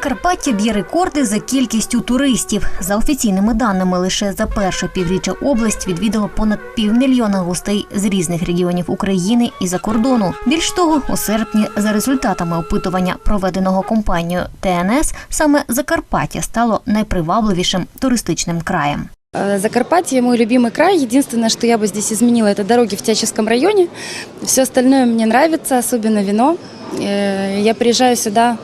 Закарпаття б'є рекорди за кількістю туристів. За офіційними даними, лише за перше півріччя область відвідало понад півмільйона гостей з різних регіонів України і за кордону. Більш того, у серпні, за результатами опитування, проведеного компанією ТНС, саме Закарпаття стало найпривабливішим туристичним краєм. Э, Закарпатье мой любимый край. Единственное, что я бы здесь изменила, это дороги в Тячевском районе. Все остальное мне нравится, особенно вино. Э, Я приезжаю сюда,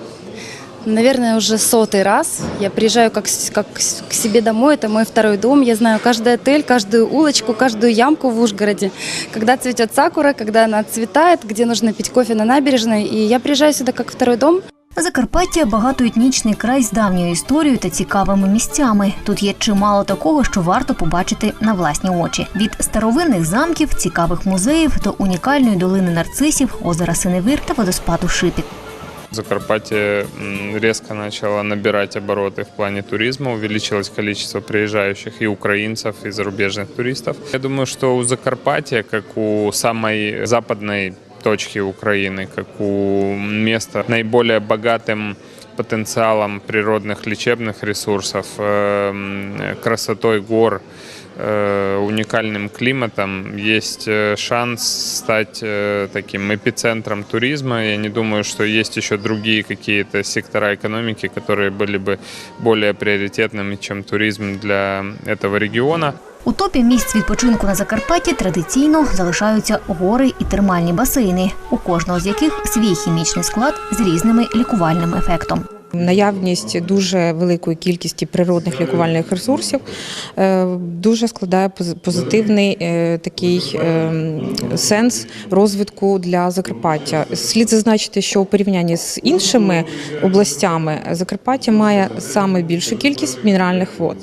наверное, уже сотый раз. Я приезжаю как, с- как с- к себе домой, это мой второй дом. Я знаю каждый отель, каждую улочку, каждую ямку в Ужгороде. Когда цветет сакура, когда она цветает, где нужно пить кофе на набережной. И я приезжаю сюда как второй дом. Закарпаття багатоетнічний край з давньою історією та цікавими місцями. Тут є чимало такого, що варто побачити на власні очі: від старовинних замків, цікавих музеїв до унікальної долини нарцисів, озера Синевир та водоспаду Шипіт. Закарпатье резко начало набирать обороты в плане туризма, увеличилось количество приезжающих и украинцев, и зарубежных туристов. Я думаю, что у Закарпатья, как у самой западной точки Украины, как у места наиболее богатым потенциалом природных лечебных ресурсов, э, м, красотой гор, уникальным климатом есть э, шанс стать э, таким эпицентром туризма. Я не думаю, что есть еще другие какие-то сектора экономики, которые были бы более приоритетными, чем туризм для этого региона. У топі місць відпочинку на Закарпатті традиційно залишаються гори і термальні басейни, у кожного з яких свій хімічний склад з різними лікувальним ефектом. Наявність дуже великої кількості природних лікувальних ресурсів е, дуже складає пози- позитивний е, такий е, сенс розвитку для Закарпаття. Слід зазначити, що у порівнянні з іншими областями Закарпаття має саме більшу кількість мінеральних вод.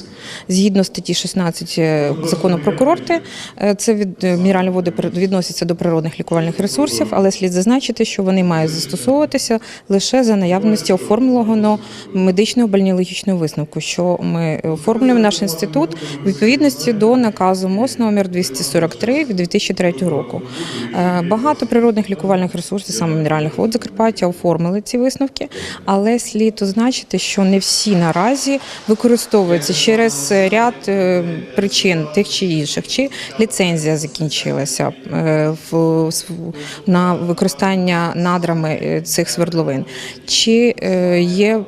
Згідно статті 16 закону про курорти, е, це від е, мінеральні води відносяться до природних лікувальних ресурсів, але слід зазначити, що вони мають застосовуватися лише за наявності оформленого медичного бальнеологічного висновку, що ми оформлюємо наш інститут у відповідності до наказу МОЗ номер 243 від 2003 року. Е, Багато природних лікувальних ресурсів, саме мінеральних вод Закарпаття, оформили ці висновки, але слід означити, що не всі наразі використовуються через ряд е, причин тих чи інших, чи ліцензія закінчилася е, на використання надрами е, цих свердловин, чи є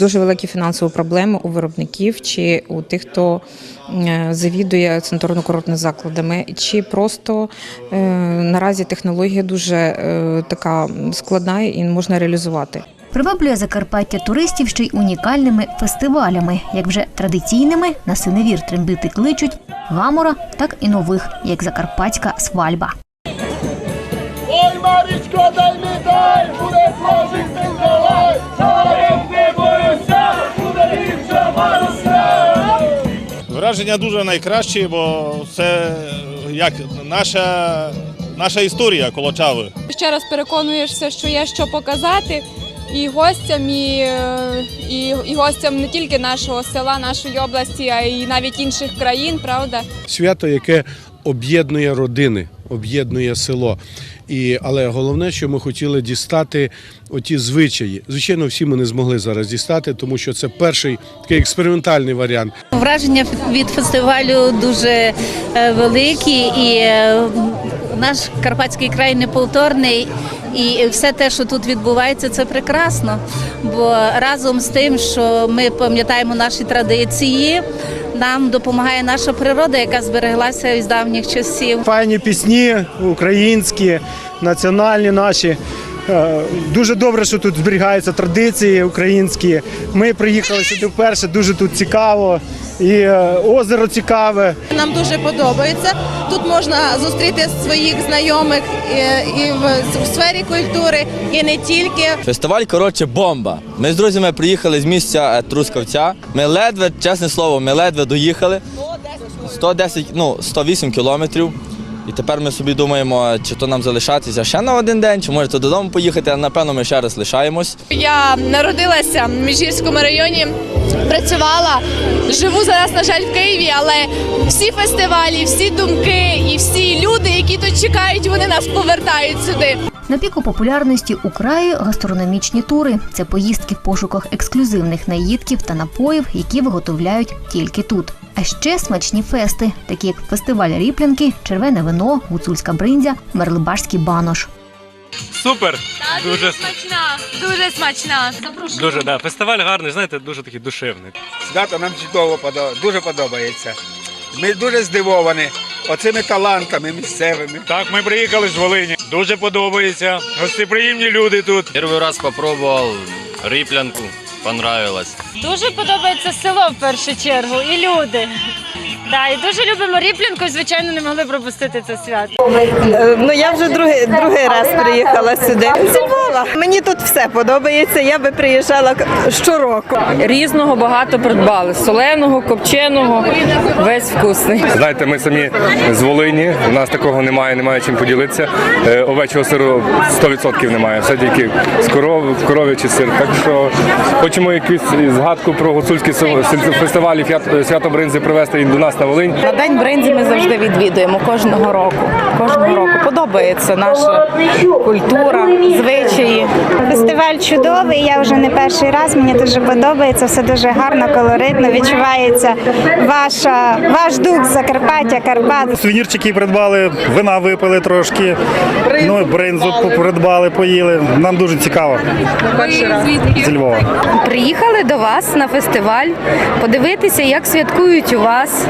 дуже великі фінансові проблеми у виробників, чи у тих, хто завідує санаторно-курортними закладами, чи просто наразі технологія дуже така складна і можна реалізувати. Приваблює Закарпаття туристів ще й унікальними фестивалями, як вже традиційними на синевір трембити кличуть гамора, так і нових, як закарпатська свальба. Ой, Марічко, дай не дай, буде Божий Миколай, Саларем не боюся, буде ліпша Маруся. Враження дуже найкращі, бо це як наша, наша історія Колочави. ще раз переконуєшся, що є що показати і гостям, і, е, і, і гостям не тільки нашого села, нашої області, а й навіть інших країн, правда. свято, яке об'єднує родини, об'єднує село. І, але головне, що ми хотіли дістати оті звичаї. Звичайно, всі ми не змогли зараз дістати, тому що це перший такий експериментальний варіант. Враження від фестивалю дуже е, великі, і е, наш карпатський край неповторний. І все те, що тут відбувається, це прекрасно. Бо разом з тим, що ми пам'ятаємо наші традиції, нам допомагає наша природа, яка збереглася із давніх часів. Файні пісні українські, національні наші. Е, Дуже добре, що тут зберігаються традиції українські. Ми приїхали сюди вперше, дуже тут цікаво. І е, озеро цікаве. Нам дуже подобається. Тут можна зустріти своїх знайомих і, і в, в сфері культури, і не тільки. Фестиваль, коротше, бомба. Ми з друзями приїхали з місця е, Трускавця. Ми ледве, чесне слово, ми ледве доїхали. 110, ну, 108 кілометрів. І тепер ми собі думаємо, чи то нам залишатися ще на один день, чи може то додому поїхати, а напевно ми ще раз лишаємось. Я народилася в Міжгірському районі, працювала, живу зараз, на жаль, в Києві, але всі фестивалі, всі думки і всі люди, які тут чекають, вони нас повертають сюди. На піку популярності у краї гастрономічні тури. Це поїздки в пошуках ексклюзивних наїдків та напоїв, які виготовляють тільки тут. А ще смачні фести, такі як фестиваль ріплянки, червене вино, гуцульська бриндзя, мерлибашський банош. Супер! Дуже, смачна, дуже смачна. дуже, да. Фестиваль гарний, знаєте, дуже такий душевний. Свято нам чудово подо- дуже подобається. Ми дуже здивовані оцими талантами місцевими. Так, ми приїхали з Волині. Дуже подобається. Гостеприємні люди тут. Перший раз спробував риплянку, понравилось. Дуже подобається село в першу чергу і люди. Да, і дуже любимо ріплянку, і, звичайно, не могли пропустити це свято. Ну я вже другий, другий раз приїхала сюди. Зі Мені тут все подобається. Я би приїжджала щороку. Різного багато придбали: соленого, копченого, весь вкусний. Знаєте, ми самі з Волині. У нас такого немає, немає чим поділитися. Е, Овечого сиру 100% немає. Все тільки з коров, коров'ячий сир. Так що хочемо якусь згадку про гуцульський фестиваль свято Бринзи привезти до нас на Волинь. На день бринзі ми завжди відвідуємо кожного року. Кожного року подобається наша культура, звичаї. Фестиваль чудовий. Я вже не перший раз. Мені дуже подобається. Все дуже гарно, колоритно. Відчувається ваша ваш дух Закарпаття, Карпат. Сувенірчики придбали, вина випили трошки. Ну, бринзу придбали, поїли. Нам дуже цікаво. Зі Львова. Приїхали до вас на фестиваль, подивитися, як святкують у вас,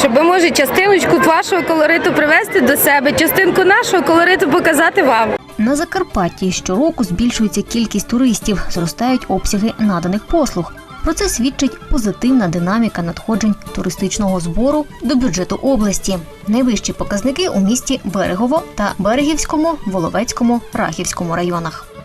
щоб може частиночку вашого колориту привезти до себе, частинку нашого колориту показати вам. На Закарпатті щороку збільшується кількість туристів, зростають обсяги наданих послуг. Про це свідчить позитивна динаміка надходжень туристичного збору до бюджету області. Найвищі показники у місті Берегово та Берегівському, Воловецькому, Рахівському районах.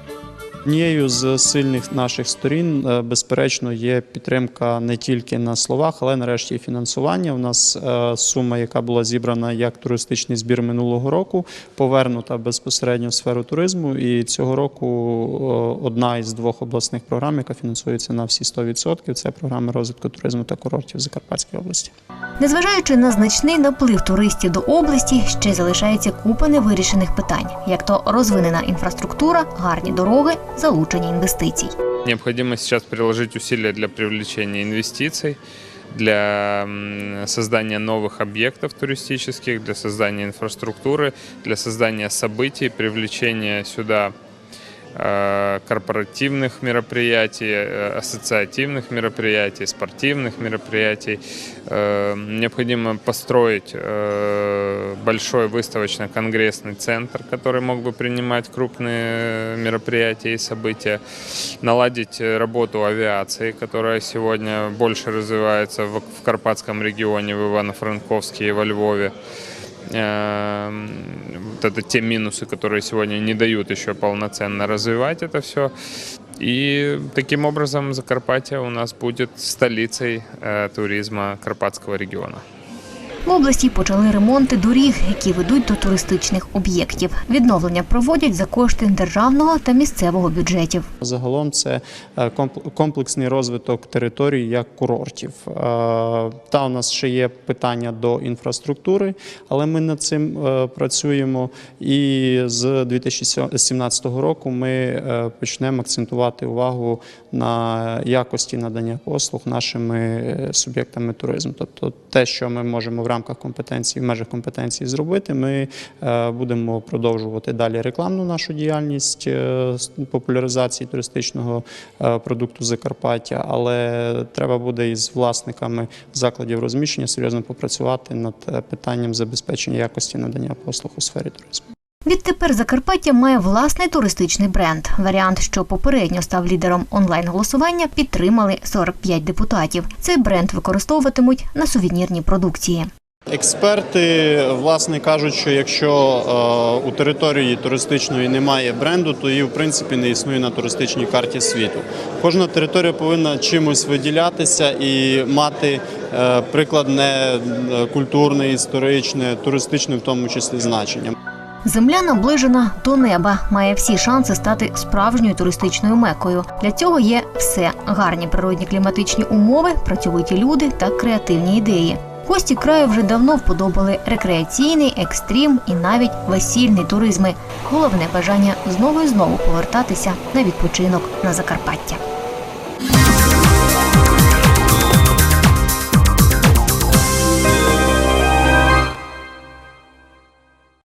Однією з сильних наших сторін, е, безперечно, є підтримка не тільки на словах, але нарешті і фінансування. У нас е, сума, яка була зібрана як туристичний збір минулого року, повернута безпосередньо в сферу туризму. І цього року е, одна із двох обласних програм, яка фінансується на всі 100%, це програма розвитку туризму та курортів Закарпатської області. Незважаючи на значний наплив туристів до області, ще залишається купа невирішених питань, як то розвинена інфраструктура, гарні дороги, залучення інвестицій. Необходимо сейчас приложить усилия для привлечения инвестиций, для м, создания новых объектов туристических, для создания инфраструктуры, для создания событий, привлечения сюда э, корпоративных мероприятий, э, ассоциативных мероприятий, спортивных мероприятий. Э, Необходимо построить э, большой выставочно-конгрессный центр, который мог бы принимать крупные мероприятия и события, наладить э, работу авиации, которая сегодня больше развивается в Карпатском регионе, в Ивано-Франковске и во Львове. Эм, Вот это те минусы, которые сегодня не дают еще полноценно развивать это все. И таким образом Закарпатье у нас будет столицей э, туризма Карпатского региона. В області почали ремонти доріг, які ведуть до туристичних об'єктів. Відновлення проводять за кошти державного та місцевого бюджетів. Загалом це е, комп- комплексний розвиток територій як курортів. Е, Та у нас ще є питання до інфраструктури, але ми над цим е, працюємо. І з 2017 року ми почнемо акцентувати увагу на якості надання послуг нашими суб'єктами туризму. Тобто те, що ми можемо в рамках компетенції, в межах компетенції зробити, ми е, будемо продовжувати далі рекламну нашу діяльність е, популяризації туристичного е, продукту Закарпаття, але треба буде із власниками закладів розміщення серйозно попрацювати над питанням забезпечення якості надання послуг у сфері туризму. Відтепер Закарпаття має власний туристичний бренд. Варіант, що попередньо став лідером онлайн-голосування, підтримали 45 депутатів. Цей бренд використовуватимуть на сувенірній продукції. Експерти власне кажуть, що якщо е, у території туристичної немає бренду, то її в принципі не існує на туристичній карті світу. Кожна територія повинна чимось виділятися і мати е, прикладне е, культурне, історичне, туристичне в тому числі значення. Земля наближена до неба, має всі шанси стати справжньою туристичною мекою. Для цього є все: гарні природні кліматичні умови, працьовиті люди та креативні ідеї. Гості краю вже давно вподобали рекреаційний, екстрім і навіть весільний туризми. Головне бажання знову і знову повертатися на відпочинок на Закарпаття.